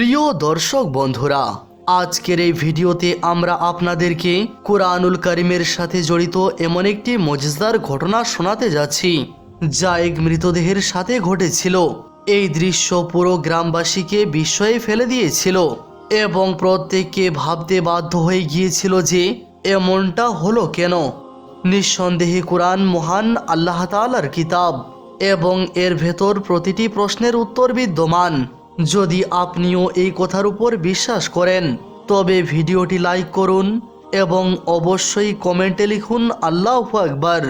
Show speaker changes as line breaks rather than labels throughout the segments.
প্রিয় দর্শক বন্ধুরা, আজকের এই ভিডিওতে আমরা আপনাদেরকে কোরআনুল করিমের সাথে জড়িত এমন একটি মজেদার ঘটনা শোনাতে যাচ্ছি, যা এক মৃতদেহের সাথে ঘটেছিল। এই দৃশ্য পুরো গ্রামবাসীকে বিস্ময়ে ফেলে দিয়েছিল এবং প্রত্যেককে ভাবতে বাধ্য হয়ে গিয়েছিল যে এমনটা হলো কেন। নিঃসন্দেহে কোরআন মহান আল্লাহ তালার কিতাব এবং এর ভেতর প্রতিটি প্রশ্নের উত্তর বিদ্যমান। যদি আপনিও এই কথার উপর বিশ্বাস করেন, তবে ভিডিওটি লাইক করুন এবং অবশ্যই কমেন্টে লিখুন আল্লাহ আকবার।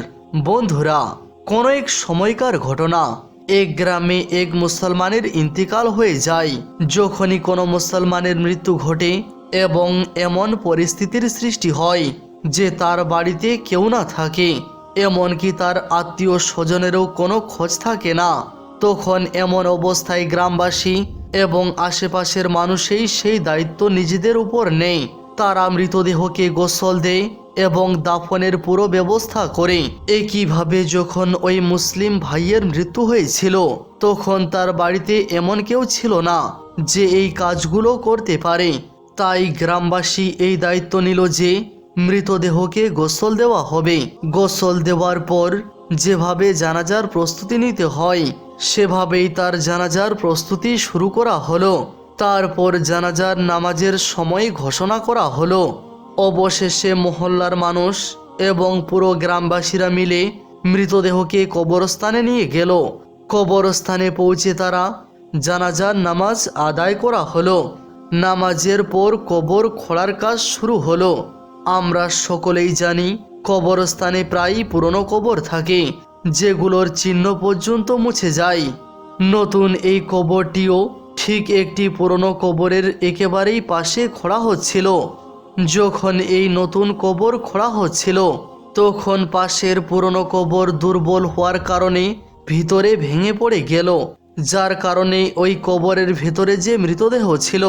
বন্ধুরা, কোনো এক সময়কার ঘটনা এক গ্রামে এক মুসলমানের ইন্তিকাল হয়ে যায়, যখনই কোনো মুসলমানের মৃত্যু ঘটে এবং এমন পরিস্থিতির সৃষ্টি হয় যে তার বাড়িতে কেউ না থাকে, এমনকি তার আত্মীয় স্বজনেরও কোনো খোঁজ থাকে না। তখন এমন অবস্থায় গ্রামবাসী এবং আশেপাশের মানুষেই সেই দায়িত্ব নিজেদের উপর নেই। তারা মৃতদেহকে গোসল দেয় এবং দাফনের পুরো ব্যবস্থা করে। একইভাবে যখন ওই মুসলিম ভাইয়ের মৃত্যু হয়েছিল, তখন তার বাড়িতে এমন কেউ ছিল না যে এই কাজগুলো করতে পারে। তাই গ্রামবাসী এই দায়িত্ব নিল যে মৃতদেহকে গোসল দেওয়া হবে। গোসল দেওয়ার পর যেভাবে জানাজার প্রস্তুতি নিতে হয় সেভাবেই তার জানাজার প্রস্তুতি শুরু করা হলো। তারপর জানাজার নামাজের সময় ঘোষণা করা হলো। অবশেষে মহল্লার মানুষ এবং পুরো গ্রামবাসীরা মিলে মৃতদেহকে কবরস্থানে নিয়ে গেল। কবরস্থানে পৌঁছে তারা জানাজার নামাজ আদায় করা হলো। নামাজের পর কবর খোলার কাজ শুরু হলো। আমরা সকলেই জানি কবরস্থানে প্রায়ই পুরনো কবর থাকে। যেগুলোর চিহ্ন পর্যন্ত মুছে যায়। নতুন এই কবরটিও ঠিক একটি পুরনো কবরের একেবারেই পাশে খোঁড়া হচ্ছিল। যখন এই নতুন কবর খোঁড়া হচ্ছিল, তখন পাশের পুরনো কবর দুর্বল হওয়ার কারণে ভিতরে ভেঙে পড়ে গেল, যার কারণে ওই কবরের ভেতরে যে মৃতদেহ ছিল,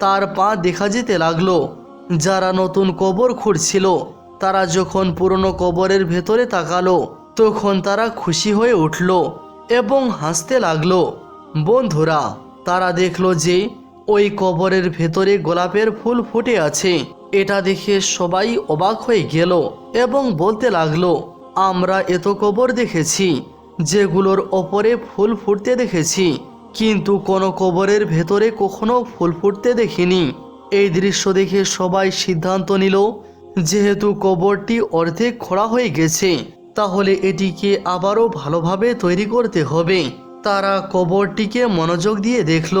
তার পা দেখা যেতে লাগল। যারা নতুন কবর খুঁড়ছিল, তারা যখন পুরনো কবরের ভেতরে তাকালো তখন তারা খুশি হয়ে উঠল এবং হাসতে লাগল। বন্ধুরা, তারা দেখল যে ওই কবরের ভেতরে গোলাপের ফুল ফুটে আছে। এটা দেখে সবাই অবাক হয়ে গেল এবং বলতে লাগল, আমরা এত কবর দেখেছি, যেগুলোর ওপরে ফুল ফুটতে দেখেছি, কিন্তু কোনো কবরের ভেতরে কখনো ফুল ফুটতে দেখিনি। এই দৃশ্য দেখে সবাই সিদ্ধান্ত নিল, যেহেতু কবরটি অর্ধেক খোঁড়া হয়ে গেছে তাহলে এটিকে আবারও ভালোভাবে তৈরি করতে হবে। তারা কবরটিকে মনোযোগ দিয়ে দেখল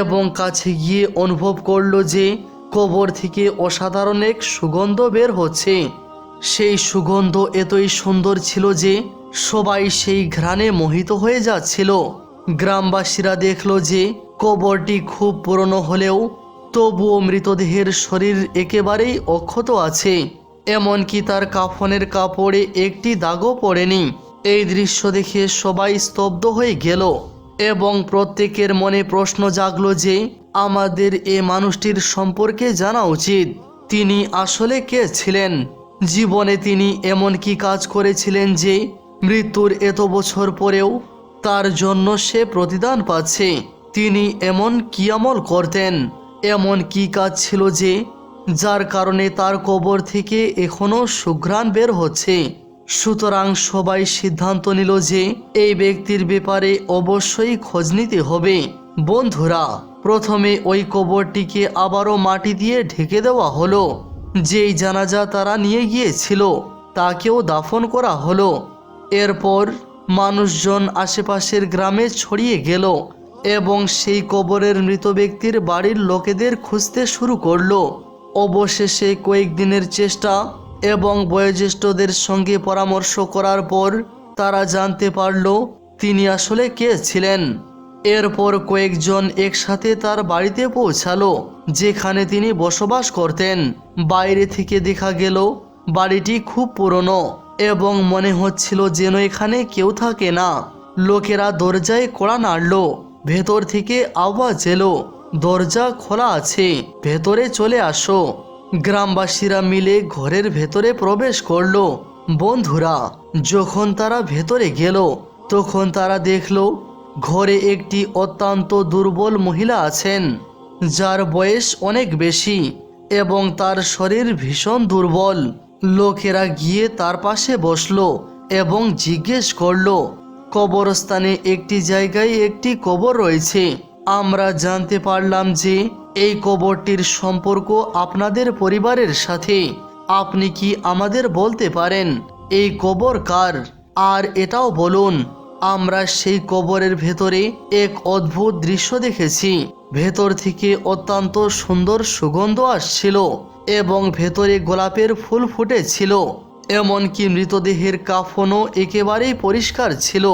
এবং কাছে গিয়ে অনুভব করল যে কবর থেকে অসাধারণ এক সুগন্ধ বের হচ্ছে। সেই সুগন্ধ এতই সুন্দর ছিল যে সবাই সেই ঘ্রাণে মোহিত হয়ে যাচ্ছিল। গ্রামবাসীরা দেখল যে কবরটি খুব পুরনো হলেও তবুও মৃতদেহের শরীর একেবারেই অক্ষত আছে। এমনকি তার কাফনের কাপড়ে একটি দাগও পড়েনি। এই দৃশ্য দেখে সবাই স্তব্ধ হয়ে গেল এবং প্রত্যেকের মনে প্রশ্ন জাগলো যে, আমাদের এ মানুষটির সম্পর্কে জানা উচিত। তিনি আসলে কে ছিলেন? জীবনে তিনি এমন কি কাজ করেছিলেন যে, মৃত্যুর এত বছর পরেও তার জন্য সে প্রতিদান পাচ্ছে? তিনি এমন কি আমল করতেন? এমন কি কাজ ছিল যে যার কারণে তার কবর থেকে এখনও সুঘ্রাণ বের হচ্ছে। সুতরাং সবাই সিদ্ধান্ত নিল যে এই ব্যক্তির ব্যাপারে অবশ্যই খোঁজ নিতে হবে। বন্ধুরা, প্রথমে ওই কবরটিকে আবারও মাটি দিয়ে ঢেকে দেওয়া হলো। যেই জানাজা তারা নিয়ে গিয়েছিল, তাকেও দাফন করা হলো। এরপর মানুষজন আশেপাশের গ্রামে ছড়িয়ে গেল এবং সেই কবরের মৃত ব্যক্তির বাড়ির লোকেদের খুঁজতে শুরু করল। অবশেষে কয়েকদিনের চেষ্টা এবং বয়োজ্যেষ্ঠদের সঙ্গে পরামর্শ করার পর তারা জানতে পারল তিনি আসলে কে ছিলেন। এরপর কয়েকজন একসাথে তার বাড়িতে পৌঁছালো, যেখানে তিনি বসবাস করতেন। বাইরে থেকে দেখা গেল, বাড়িটি খুব পুরনো এবং মনে হচ্ছিল যেন এখানে কেউ থাকে না। লোকেরা দরজায় কড়া নাড়ল, ভেতর থেকে আওয়াজ এলো। দরজা খোলা আছে, ভেতরে চলে আসো। গ্রামবাসীরা মিলে ঘরের ভেতরে প্রবেশ করল। বন্ধুরা, যখন তারা ভেতরে গেল, তখন তারা দেখল, ঘরে একটি অত্যন্ত দুর্বল মহিলা আছেন, যার বয়স অনেক বেশি এবং তার শরীর ভীষণ দুর্বল। লোকেরা গিয়ে তার পাশে বসল এবং জিজ্ঞেস করল, কবরস্থানে একটি জায়গায় একটি কবর রয়েছে? আমরা জানতে পারলাম যে এই কবরটির সম্পর্ক আপনাদের পরিবারের সাথে। আপনি কি আমাদের বলতে পারেন, এই কবর কার? আর এটাও বলুন, আমরা সেই কবরের ভেতরে এক অদ্ভুত দৃশ্য দেখেছি। ভেতর থেকে অত্যন্ত সুন্দর সুগন্ধ আসছিল এবং ভেতরে গোলাপের ফুল ফুটেছিল। এমনকি মৃতদেহের কাফনও একেবারেই পরিষ্কার ছিল।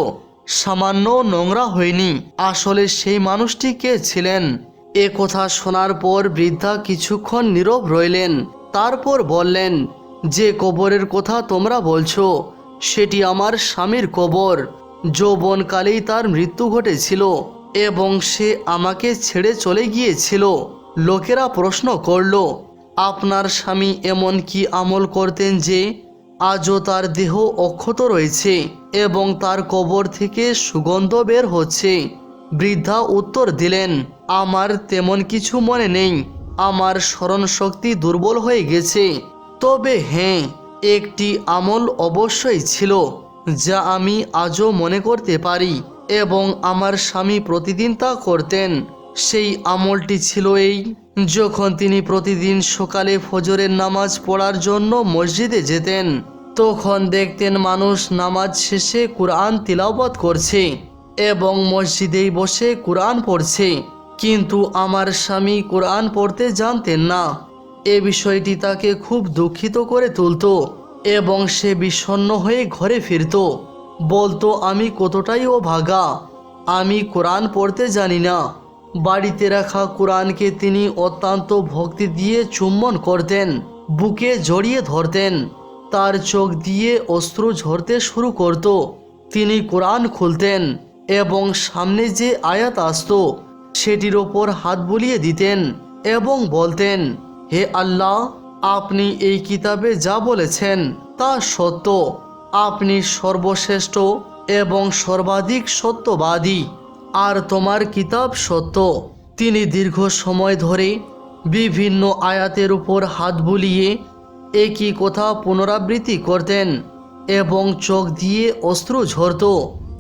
সামান্য নোংরা হয়নি। আসলে সেই মানুষটি কে ছিলেন? এ কথা শোনার পর বৃদ্ধা কিছুক্ষণ নীরব রইলেন। তারপর বললেন, যে কবরের কথা তোমরা বলছো, সেটি আমার স্বামীর কবর। যৌবনকালেই তার মৃত্যু ঘটেছিল এবং সে আমাকে ছেড়ে চলে গিয়েছিল। লোকেরা প্রশ্ন করল, আপনার স্বামী এমন কি আমল করতেন যে আজও তার দেহ অক্ষত রয়েছে? এবং তার কবর থেকে সুগন্ধ বের হচ্ছে। বৃদ্ধা উত্তর দিলেন, আমার তেমন কিছু মনে নেই। আমার স্মরণ শক্তি দুর্বল হয়ে গেছে। তবে হ্যাঁ একটি আমল অবশ্যই ছিল, যা আমি আজও মনে করতে পারি এবং আমার স্বামী প্রতিদিন তা করতেন। সেই আমলটি ছিল এই, যখন তিনি প্রতিদিন সকালে ফজরের নামাজ পড়ার জন্য মসজিদে যেতেন। তখন দেখতেন মানুষ নামাজ শেষে কোরআন তিলাওয়াত করছে এবং মসজিদেই বসে কোরআন পড়ছে। কিন্তু আমার স্বামী কোরআন পড়তে জানতেন না। এ বিষয়টি তাকে খুব দুঃখিত করে তুলতো এবং সে বিষণ্ণ হয়ে ঘরে ফিরত। বলতো, আমি কতটাই ও ভাগা আমি কোরআন পড়তে জানি না। বাড়িতে রাখা কোরআনকে তিনি অত্যন্ত ভক্তি দিয়ে চুম্বন করতেন, বুকে জড়িয়ে ধরতেন। তার চোখ দিয়ে অস্ত্র ঝরতে শুরু করত। তিনি কোরআন খুলতেন এবং সামনে যে আয়াত আসত, সেটির ওপর হাত বুলিয়ে দিতেন এবং বলতেন, হে আল্লাহ, আপনি এই কিতাবে যা বলেছেন তা সত্য। আপনি সর্বশ্রেষ্ঠ এবং সর্বাধিক সত্যবাদী, আর তোমার কিতাব সত্য। তিনি দীর্ঘ সময় ধরে বিভিন্ন আয়াতের উপর হাত বুলিয়ে একই কথা পুনরাবৃত্তি করতেন এবং চোখ দিয়ে অস্ত্র ঝরত।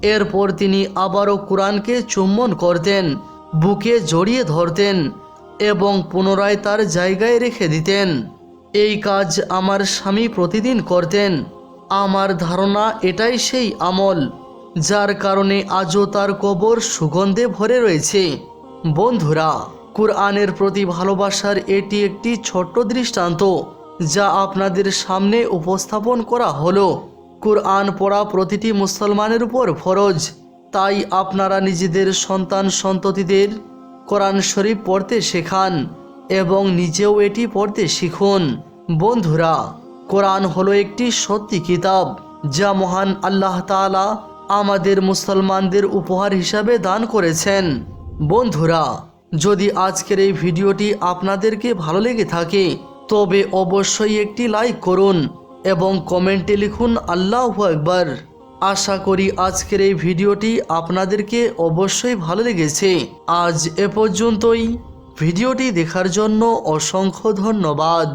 এরপর তিনি আবারও কোরআনকে চুম্বন করতেন, বুকে জড়িয়ে ধরতেন এবং পুনরায় তার জায়গায় রেখে দিতেন। এই কাজ আমার স্বামী প্রতিদিন করতেন। আমার ধারণা এটাই সেই আমল, যার কারণে আজও তার কবর সুগন্ধে ভরে রয়েছে। বন্ধুরা, কুরআনের প্রতি ভালোবাসার এটি একটি ছোট্ট দৃষ্টান্ত। যা আপনাদের সামনে উপস্থাপন করা হলো। কোরআন পড়া প্রতিটি মুসলমানের উপর ফরজ। তাই আপনারা নিজেদের সন্তান সন্ততিদের কোরআন শরীফ পড়তে শেখান এবং নিজেও এটি পড়তে শিখুন। বন্ধুরা, কোরআন হলো একটি সত্যি কিতাব যা মহান আল্লাহ তাআলা আমাদের মুসলমানদের উপহার হিসাবে দান করেছেন। বন্ধুরা, যদি আজকের এই ভিডিওটি আপনাদেরকে ভালো লেগে থাকে তবে অবশ্যই একটি লাইক করুন এবং কমেন্টে লিখুন আল্লাহ একবার আশা করি আজকের এই ভিডিওটি আপনাদেরকে অবশ্যই ভালো লেগেছে। আজ এ পর্যন্তই। ভিডিওটি দেখার জন্য অসংখ্য ধন্যবাদ।